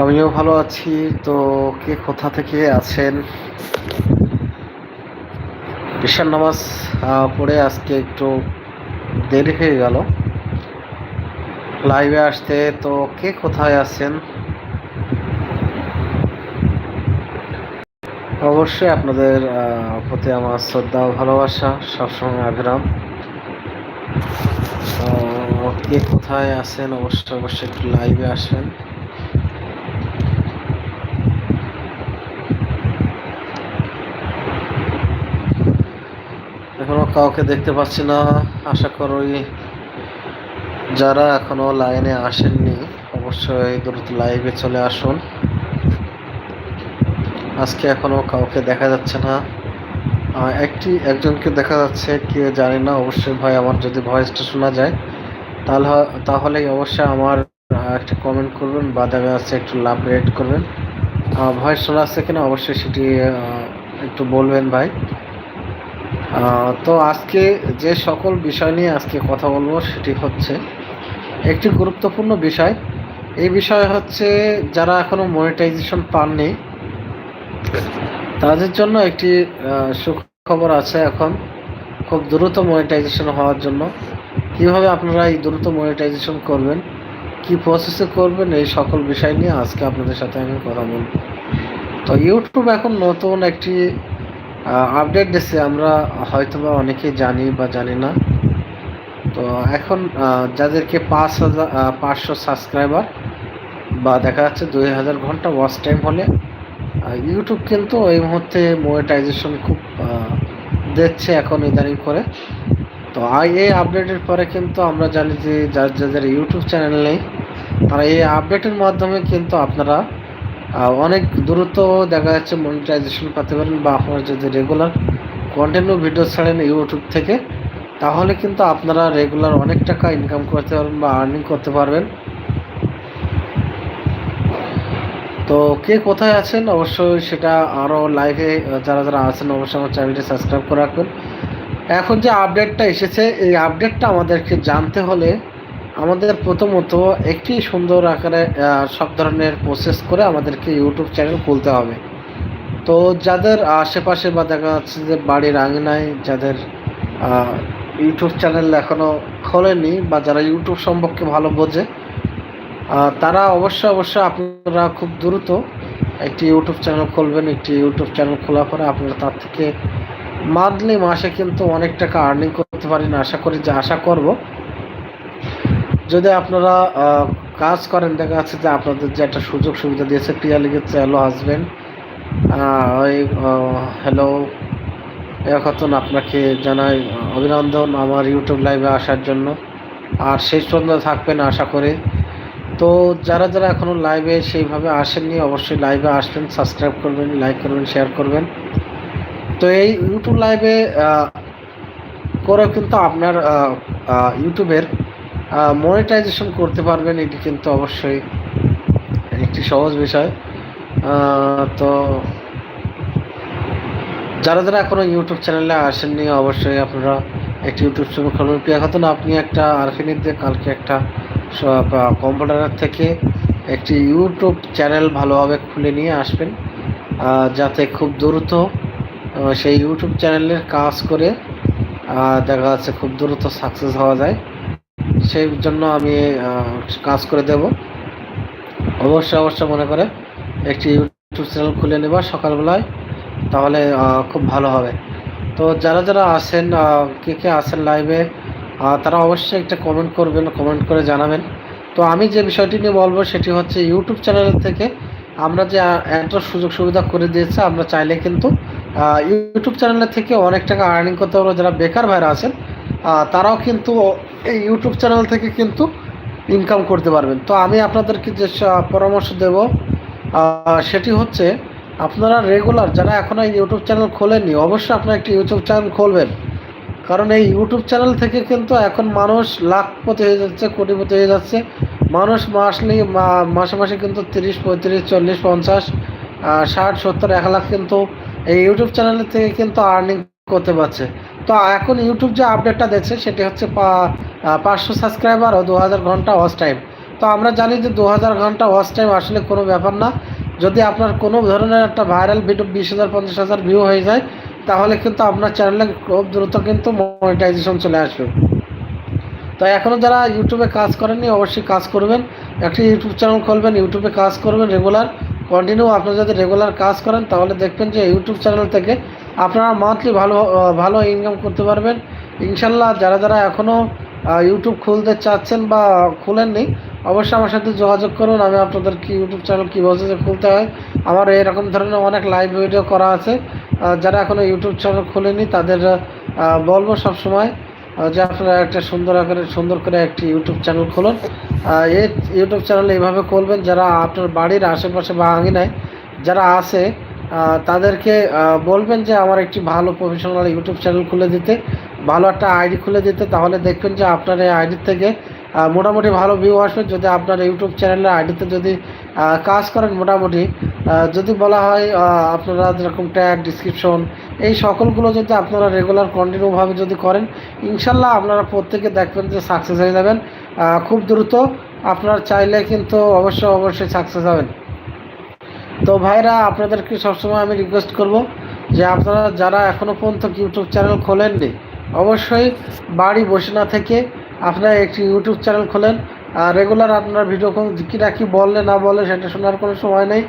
আমিও ভালো আছি। তো কে কোথা থেকে আছেন? ঈশান নামাজ পড়ে আজকে একটু দেরি হয়ে গেল। লাইভে আসতে, তো কে কোথায় আছেন? অবশ্যই আপনাদের প্রতি আমার শ্রদ্ধা ভালোবাসা, সবসময় আগ্রাম কে কোথায় আছেন? অবশ্যই অবশ্যই একটু লাইভে আসেন এখনও কাউকে দেখতে পাচ্ছি না। আশা করি যারা এখনও লাইনে আসেননি, অবশ্যই দ্রুত লাইভে চলে আসুন। আজকে এখনও কাউকে দেখা যাচ্ছে না। একটি, একজনকে দেখা যাচ্ছে, কে জানি না। অবশ্যই ভাই, আমার যদি ভয়েসটা শোনা যায়, তাহলে তাহলে অবশ্যই আমার একটা কমেন্ট করবেন, বা দেখা যাচ্ছে একটু লাভ রেট করবেন। ভয়েস শোনা যাচ্ছে কিনা? অবশ্যই সেটি একটু বলবেন ভাই। তো আজকে যে সকল বিষয় নিয়ে আজকে কথা বলব সেটি হচ্ছে একটি গুরুত্বপূর্ণ বিষয়। এই বিষয় হচ্ছে যারা এখনও মনিটাইজেশন পাননি, তাদের জন্য একটি সুখবর আছে এখন খুব দ্রুত মনিটাইজেশন হওয়ার জন্য। কীভাবে আপনারা এই দ্রুত মনিটাইজেশন করবেন, কি প্রসেসে করবেন, এই সকল বিষয় নিয়ে আজকে আপনাদের সাথে আমি কথা বলব। তো ইউটিউব এখন নতুন একটি আপডেট দিচ্ছে আমরা হয়তোবা অনেকেই জানি বা জানি না। তো এখন যাদেরকে পাঁচ হাজার পাঁচশো সাবস্ক্রাইবার বা দেখা যাচ্ছে দুই হাজার ঘণ্টা ওয়াচ টাইম হলে ইউটিউব কিন্তু এই মুহূর্তে মনিটাইজেশন খুব দিচ্ছে এখন ইদানিং করে। তো এই আপডেটের পরে কিন্তু আমরা জানি যে যার, যাদের ইউটিউব চ্যানেল নেই, তারা এই আপডেটের মাধ্যমে কিন্তু আপনারা অনেক দ্রুত দেখা যাচ্ছে মনিটাইজেশন পেতে পারেন বা আপনারা যদি রেগুলার কন্টিনিউ ভিডিও ছাড়েন ইউটিউব থেকে, তাহলে কিন্তু আপনারা রেগুলার অনেক টাকা ইনকাম করতে পারবেন বা আর্নিং করতে পারবেন। তো কে কোথায় আছেন? অবশ্যই সেটা আরও লাইভে যারা যারা আছেন, অবশ্যই আমার চ্যানেলটি সাবস্ক্রাইব করে রাখবেন। এখন যে আপডেটটা এসেছে, এই আপডেটটা আমাদেরকে জানতে হলে আমাদের প্রথমত একটি সুন্দর আকারে সব ধরনের প্রসেস করে আমাদেরকে ইউটিউব চ্যানেল খুলতে হবে। তো যাদের আশেপাশে বা দেখা যাচ্ছে যে বাড়ির আঙিনায় যাদের ইউটিউব চ্যানেল এখনও খোলেনি বা যারা ইউটিউব সম্পর্কে ভালো বোঝে তারা অবশ্যই অবশ্যই আপনারা খুব দ্রুত একটি ইউটিউব চ্যানেল খুলবেন। একটি ইউটিউব চ্যানেল খোলার পরে আপনারা তার থেকে মান্থলি মাসে কিন্তু অনেক টাকা আর্নিং করতে পারেন। আশা করি যে আশা করব। যদি আপনারা কাজ করেন, দেখা যাচ্ছে যে আপনাদের যে একটা সুযোগ সুবিধা দিয়েছে প্রিয়া লিখেছে হ্যালো হাজবেন্ড ওই হ্যালো এখন আপনাকে জানাই অভিনন্দন আমার ইউটিউব লাইভে আসার জন্য। আর শেষ পর্যন্ত থাকবেন আশা করে। তো যারা যারা এখনও লাইভে সেইভাবে আসেননি, অবশ্যই লাইভে আসবেন সাবস্ক্রাইব করবেন লাইক করবেন শেয়ার করবেন। তো এই ইউটিউব লাইভে করে কিন্তু আপনার ইউটিউবের মনিটাইজেশন করতে পারবেন, এটি কিন্তু অবশ্যই একটি সহজ বিষয়। তো যারা যারা এখনও ইউটিউব চ্যানেলে আসেননি, অবশ্যই আপনারা একটি ইউটিউব চ্যানেল খুলবেন প্রিয়া খাতুন আপনি একটা আরফিনিক দিয়ে, কালকে একটা কম্পিউটারের থেকে একটি ইউটিউব চ্যানেল ভালোভাবে খুলে নিয়ে আসবেন যাতে খুব দ্রুত সেই ইউটিউব চ্যানেলের কাজ করে দেখা যাচ্ছে খুব দ্রুত সাকসেস হওয়া যায়। সেই জন্য আমি কাজ করে দেব। অবশ্যই অবশ্যই মনে করে একটি ইউটিউব চ্যানেল খুলে নেবা সকালবেলায়, তাহলে খুব ভালো হবে। তো যারা যারা আছেন কে কে আছেন লাইভে তারা অবশ্যই একটা কমেন্ট করবেন কমেন্ট করে জানাবেন। তো আমি যে বিষয়টি নিয়ে বলব, সেটি হচ্ছে ইউটিউব চ্যানেল থেকে আমরা যে এত সুযোগ সুবিধা করে দিয়েছে, আমরা চাইলে কিন্তু ইউটিউব চ্যানেলের থেকে অনেক টাকা আর্নিং করতে পারব। যারা বেকার ভাইরা আছেন তারাও কিন্তু এই ইউটিউব চ্যানেল থেকে কিন্তু ইনকাম করতে পারবেন। তো আমি আপনাদেরকে যে পরামর্শ দেব সেটি হচ্ছে আপনারা রেগুলার যারা এখনও ইউটিউব চ্যানেল খোলেননি, অবশ্যই আপনারা একটি ইউটিউব চ্যানেল খুলবেন। কারণ এই ইউটিউব চ্যানেল থেকে কিন্তু এখন মানুষ লাখপতি হয়ে যাচ্ছে, কোটিপতি হয়ে যাচ্ছে। মানুষ মাসলি মাসে মাসে কিন্তু তিরিশ, পঁয়ত্রিশ, চল্লিশ, পঞ্চাশ ষাট, সত্তর, এক লাখ কিন্তু এই ইউটিউব চ্যানেলের থেকে কিন্তু আর্নিং করতে পারছে। তো এখন ইউটিউব যে আপডেটটা দিচ্ছে সেটি হচ্ছে পাঁচশো সাবস্ক্রাইবার ও দু হাজার ঘণ্টা ওয়াচ টাইম তো আমরা জানি যে দু হাজার ঘণ্টা ওয়াচ টাইম আসলে কোনো ব্যাপার না। যদি আপনার কোনো ধরনের একটা ভাইরাল ভিডিও বিশ হাজার, পঞ্চাশ হাজার ভিউ হয়ে যায়, তাহলে কিন্তু আপনার চ্যানেলে খুব দ্রুত কিন্তু মনিটাইজেশন চলে আসবে। তো এখনও যারা ইউটিউবে কাজ করেননি, অবশ্যই কাজ করবেন। একটি ইউটিউব চ্যানেল খুলবেন ইউটিউবে কাজ করবেন রেগুলার কন্টিনিউ আপনি যদি রেগুলার কাজ করেন, তাহলে দেখবেন যে ইউটিউব চ্যানেল থেকে আপনারা মান্থলি ভালো ভালো ইনকাম করতে পারবেন। ইনশাল্লাহ যারা যারা এখনও ইউটিউব খুলতে চাচ্ছেন বা খুলেননি, অবশ্যই আমার সাথে যোগাযোগ করুন। আমি আপনাদের কি ইউটিউব চ্যানেল কীভাবে যে খুলতে হয়। আমার এরকম ধরনের অনেক লাইভ ভিডিও করা আছে। যারা এখনও ইউটিউব চ্যানেল খুলেনি তাদের বলব সবসময় যে আপনারা একটা সুন্দর আকারে, সুন্দর করে একটি ইউটিউব চ্যানেল খুলুন। এই ইউটিউব চ্যানেল এইভাবে খুলবেন যারা আপনার বাড়ির আশেপাশে বা আঙিনায় যারা আছে তাদেরকে বলবেন যে আমার একটি ভালো প্রফেশনাল ইউটিউব চ্যানেল খুলে দিতে, ভালো একটা আইডি খুলে দিতে, তাহলে দেখবেন যে আপনার এই আইডির থেকে মোটামুটি ভালো ভিউ আসবে। যদি আপনার ইউটিউব চ্যানেলের আইডিতে যদি কাজ করেন মোটামুটি যদি বলা হয় আপনারা যেরকম ট্যাগ ডিসক্রিপশন এই সকলগুলো যদি আপনারা রেগুলার কন্টিনিউভাবে যদি করেন, ইনশাল্লাহ আপনারা প্রত্যেকে দেখবেন যে সাকসেস হয়ে যাবেন। খুব দ্রুত আপনারা চাইলে কিন্তু অবশ্যই অবশ্যই সাকসেস হবেন। তো ভাইরা, আপনাদেরকে সবসময় আমি রিকোয়েস্ট করব যে আপনারা যারা এখনও পর্যন্ত ইউটিউব চ্যানেল খোলেননি, অবশ্যই বাড়ি বসে না থেকে আপনারা একটি ইউটিউব চ্যানেল খোলেন। আর রেগুলার আপনার ভিডিও কী না কি বললে না বলে সেটা শোনার কোনো সময় নেই।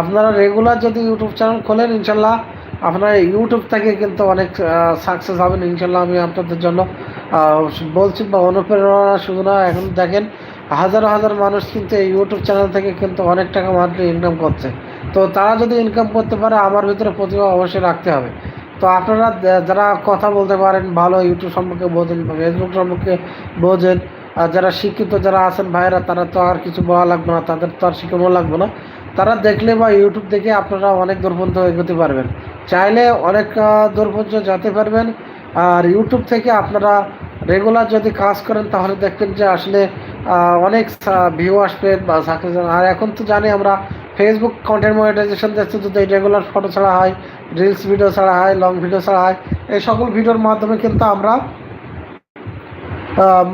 আপনারা রেগুলার যদি ইউটিউব চ্যানেল খোলেন, ইনশাল্লাহ আপনারা ইউটিউব থেকে কিন্তু অনেক সাকসেস হবেন, ইনশাল্লাহ আমি আপনাদের জন্য। বলছি বা অনুপ্রেরণা শুধু না, এখন দেখেন হাজার হাজার মানুষ কিন্তু এই ইউটিউব চ্যানেল থেকে কিন্তু অনেক টাকা মাত্র ইনকাম করছে। তো তারা যদি ইনকাম করতে পারে, আমার ভিতরে প্রতিভা অবশ্যই রাখতে হবে। তো আপনারা যারা কথা বলতে পারেন, ভালো ইউটিউব সম্পর্কে বোঝেন ফেসবুক সম্পর্কে বোঝেন, আর যারা শিক্ষিত যারা আছেন ভাইরা তারা তো আর কিছু বলা লাগবে না, তাদের তো আর শিখানো লাগবে না। তারা দেখলে বা ইউটিউব দেখে আপনারা অনেক দূর পর্যন্ত এগোতে পারবেন। চাইলে অনেক দূর পর্যন্ত যেতে পারবেন। আর ইউটিউব থেকে আপনারা রেগুলার যদি কাজ করেন, তাহলে দেখবেন যে আসলে অনেক ভিউ আসবে বা সাকসেস আর এখন তো জানি আমরা ফেসবুক কন্টেন্ট মনিটাইজেশন দেখছি যদি রেগুলার ফটো ছাড়া হয় রিলস ভিডিও ছাড়া হয় লং ভিডিও ছাড়া হয়। এই সকল ভিডিওর মাধ্যমে কিন্তু আমরা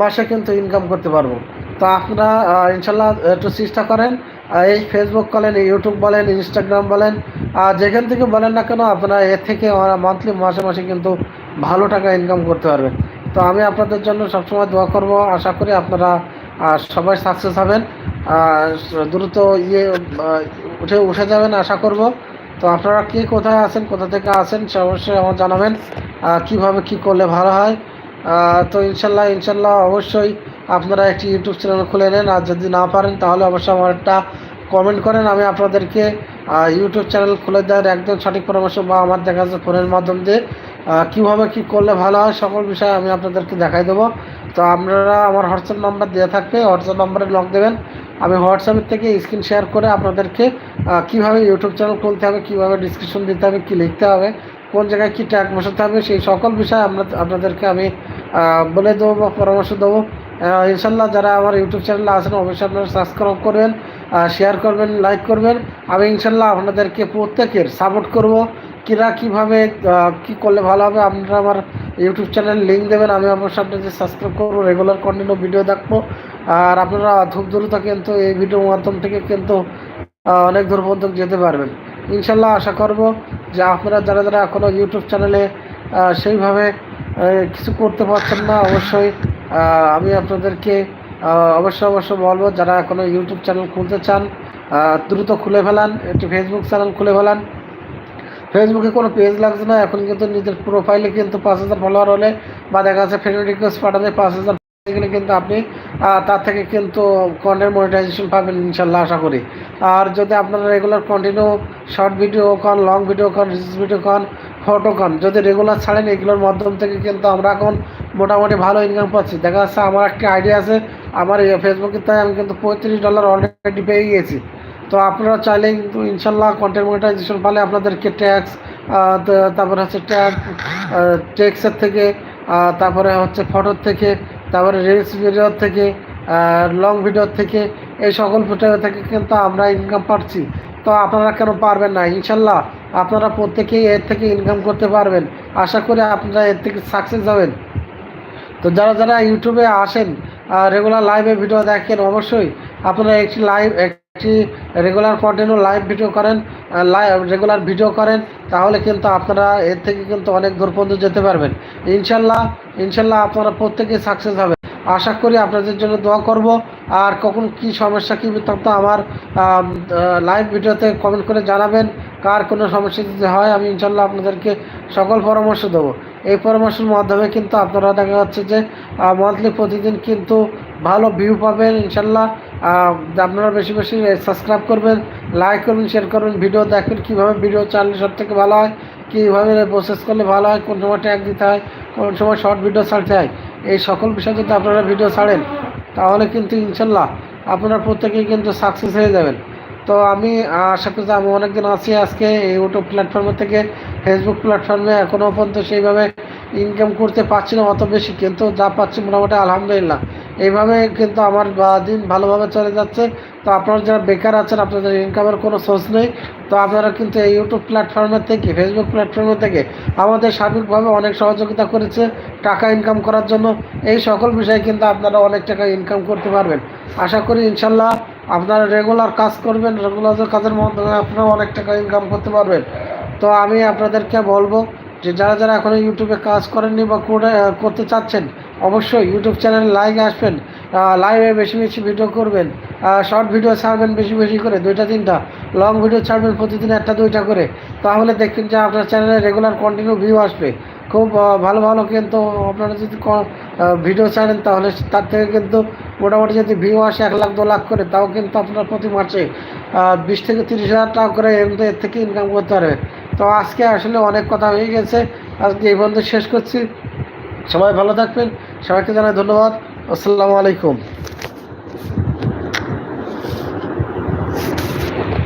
মাসে কিন্তু ইনকাম করতে পারব। তো আপনারা ইনশাল্লাহ একটু চেষ্টা করেন এই ফেসবুক বলেন ইউটিউব বলেন ইনস্টাগ্রাম বলেন, আর যেখান থেকে বলেন না কেন আপনারা এর থেকে মান্থলি মাসে মাসে কিন্তু ভালো টাকা ইনকাম করতে পারবেন তো আমি আপনাদের জন্য সবসময় দোয়া করব। আশা করি আপনারা আহ, সবাই সাকসেস হবেন। আর দ্রুত ইয়ে উঠে উঠে যাবেন আশা করব। তো আপনারা কে কোথায় আছেন কোথা থেকে আছেন সে অবশ্যই আমার জানাবেন। কীভাবে কি করলে ভালো হয়। তো ইনশাল্লাহ ইনশাল্লাহ অবশ্যই আপনারা একটি ইউটিউব চ্যানেল খুলে নেন। আর যদি না পারেন তাহলে অবশ্যই আমার একটা কমেন্ট করেন। আমি আপনাদেরকে ইউটিউব চ্যানেল খুলে দেওয়ার একদম সঠিক পরামর্শ বা আমার দেখা যাচ্ছে ফোনের মাধ্যম দিয়ে কীভাবে কী করলে ভালো হয় সকল বিষয়ে আমি আপনাদেরকে দেখাই দেবো। তো আপনারা আমার হোয়াটসঅ্যাপ নাম্বার দেওয়া থাকবে, হোয়াটসঅ্যাপ নাম্বারে লক দেবেন। আমি হোয়াটসঅ্যাপের থেকে স্ক্রিন শেয়ার করে আপনাদেরকে কীভাবে ইউটিউব চ্যানেল খুলতে হবে, কীভাবে ডিসক্রিপশন দিতে হবে, কী লিখতে হবে, কোন জায়গায় কী ট্যাগ বসাতে হবে, সেই সকল বিষয়ে আমরা আপনাদেরকে আমি বলে দেবো বা পরামর্শ দেবো। ইনশাল্লাহ যারা আমার ইউটিউব চ্যানেলে আছেন, অবশ্যই আপনারা সাবস্ক্রাইব করবেন শেয়ার করবেন লাইক করবেন। আমি ইনশাল্লাহ আপনাদেরকে প্রত্যেকের সাপোর্ট করব। কিরা কীভাবে কী করলে ভালো হবে, আপনারা আমার ইউটিউব চ্যানেল লিঙ্ক দেবেন, আমি অবশ্যই আপনাদের সাবস্ক্রাইব করব রেগুলার কন্টিনিউ ভিডিও দেখব। আর আপনারা খুব দ্রুত কিন্তু এই ভিডিওর মাধ্যম থেকে কিন্তু অনেক দূর পর্যন্ত যেতে পারবেন। ইনশাল্লাহ আশা করব যে আপনারা যারা যারা এখনও ইউটিউব চ্যানেলে সেইভাবে কিছু করতে পারছেন না, অবশ্যই আমি আপনাদেরকে অবশ্যই অবশ্যই বলব, যারা এখনও ইউটিউব চ্যানেল খুলতে চান দ্রুত খুলে ফেলান, একটি ফেসবুক চ্যানেল খুলে ফেলান। ফেসবুকে কোনো পেজ লাগছে না, এখন কিন্তু নিজের প্রোফাইলে কিন্তু পাঁচ হাজার ফলোয়ার হলে বা দেখা যাচ্ছে ফ্রেন্ড রিকোয়েস্ট পাঠালে পাঁচ হাজার গেলে কিন্তু আপনি তার থেকে কিন্তু কন্টেন্ট মনিটাইজেশন পাবেন ইনশাল্লাহ আশা করি। আর যদি আপনারা রেগুলার কন্টিনিউ শর্ট ভিডিও কন লং ভিডিও কন রিলস ভিডিও কন ফটো কন যদি রেগুলার ছাড়েন এগুলোর মাধ্যম থেকে কিন্তু আমরা এখন মোটামুটি ভালো ইনকাম পাচ্ছি। দেখা যাচ্ছে আমার একটা আইডিয়া আছে, আমার এই ফেসবুকে তাই আমি কিন্তু পঁয়ত্রিশ ডলার অলরেডি পেয়ে গিয়েছি। তো আপনারা চাইলে ইনশাল্লাহ কন্টেন্ট মনিটাইজেশন পালে আপনাদেরকে ট্যাক্স তারপরে হচ্ছে ট্যাগ ট্যাক্সের থেকে তারপরে হচ্ছে ফটোর থেকে, তারপরে রিলস ভিডিওর থেকে লং ভিডিওর থেকে, এই সকল ভিডিও থেকে কিন্তু আমরা ইনকাম পাচ্ছি। তো আপনারা কেন পারবেন না? ইনশাল্লাহ আপনারা প্রত্যেকেই এর থেকে ইনকাম করতে পারবেন। আশা করি আপনারা এর থেকে সাকসেস হবেন। তো যারা যারা ইউটিউবে আসেন রেগুলার লাইভে ভিডিও দেখেন, অবশ্যই আপনারা একটি লাইভ একটি রেগুলার কন্টিনিউ লাইভ ভিডিও করেন লাইভ রেগুলার ভিডিও করেন, তাহলে কিন্তু আপনারা এর থেকে কিন্তু অনেক দূর পর্যন্ত যেতে পারবেন। ইনশাল্লাহ ইনশাল্লাহ আপনারা প্রত্যেকেই সাকসেস হবে। আশা করি আপনাদের জন্য দোয়া করব। আর কখন কি সমস্যা, কী বৃত্তান্ত আমার লাইভ ভিডিওতে কমেন্ট করে জানাবেন। কার কোনো সমস্যা যদি হয়, আমি ইনশাল্লাহ আপনাদেরকে সকল পরামর্শ দেবো। এই পরামর্শের মাধ্যমে কিন্তু আপনারা দেখা যাচ্ছে যে মান্থলি প্রতিদিন কিন্তু ভালো ভিউ পাবেন, ইনশাল্লাহ। আপনারা বেশি বেশি সাবস্ক্রাইব করবেন লাইক করবেন শেয়ার করবেন ভিডিও দেখবেন কীভাবে ভিডিও চাললে সব থেকে ভালো হয়, কীভাবে প্রসেস করলে ভালো হয়, কোন সময় ট্যাগ দিতে হয়, কোন সময় শর্ট ভিডিও ছাড়তে হয়, এই সকল বিষয়ে যদি আপনারা ভিডিও ছাড়েন, তাহলে কিন্তু ইনশাল্লাহ আপনারা প্রত্যেকেই কিন্তু সাকসেস হয়ে যাবেন। তো আমি আশা করি আমি অনেকদিন আছি আজকে এই ইউটিউব প্ল্যাটফর্মে থেকে ফেসবুক প্ল্যাটফর্মে এখনও পর্যন্ত সেইভাবে ইনকাম করতে পারছি না, অত বেশি, কিন্তু যা পাচ্ছি মোটামুটি আলহামদুলিল্লাহ। এইভাবে কিন্তু আমার দিন ভালোভাবে চলে যাচ্ছে। তো আপনারা যারা বেকার আছেন, আপনাদের ইনকামের কোনো সোর্স নেই। তো আপনারা কিন্তু এই ইউটিউব প্ল্যাটফর্মের থেকে ফেসবুক প্ল্যাটফর্মের থেকে আমাদের সার্বিকভাবে অনেক সহযোগিতা করেছে টাকা ইনকাম করার জন্য। এই সকল বিষয়ে কিন্তু আপনারা অনেক টাকা ইনকাম করতে পারবেন। আশা করি ইনশাল্লাহ আপনারা রেগুলার কাজ করবেন রেগুলার কাজের মাধ্যমে আপনারা অনেক টাকা ইনকাম করতে পারবেন। তো আমি আপনাদেরকে বলব যে, যারা যারা এখন ইউটিউবে কাজ করেননি বা করে, করতে চাচ্ছেন অবশ্যই ইউটিউব চ্যানেলে লাইভে আসবেন লাইভে বেশি বেশি ভিডিও করবেন শর্ট ভিডিও ছাড়বেন বেশি বেশি করে, দুইটা তিনটা লং ভিডিও ছাড়বেন প্রতিদিন একটা দুইটা করে, তাহলে দেখবেন যে আপনার চ্যানেলে রেগুলার কন্টিনিউ ভিউ আসবে। খুব ভালো ভালো কিন্তু আপনারা যদি ভিডিও ছাড়েন, তাহলে তার থেকে কিন্তু মোটামুটি যদি ভিউ আসে এক লাখ, দু লাখ করে, তাও কিন্তু আপনার প্রতি মাসে বিশ থেকে তিরিশ হাজার টাকা করে মধ্যে এর থেকে ইনকাম করতে পারবেন তো আজকে আসলে অনেক কথা হয়ে গেছে, আজকে এই পর্যন্ত শেষ করছি। সবাই ভালো থাকবেন। সবাইকে জানাই ধন্যবাদ। আসসালামু আলাইকুম।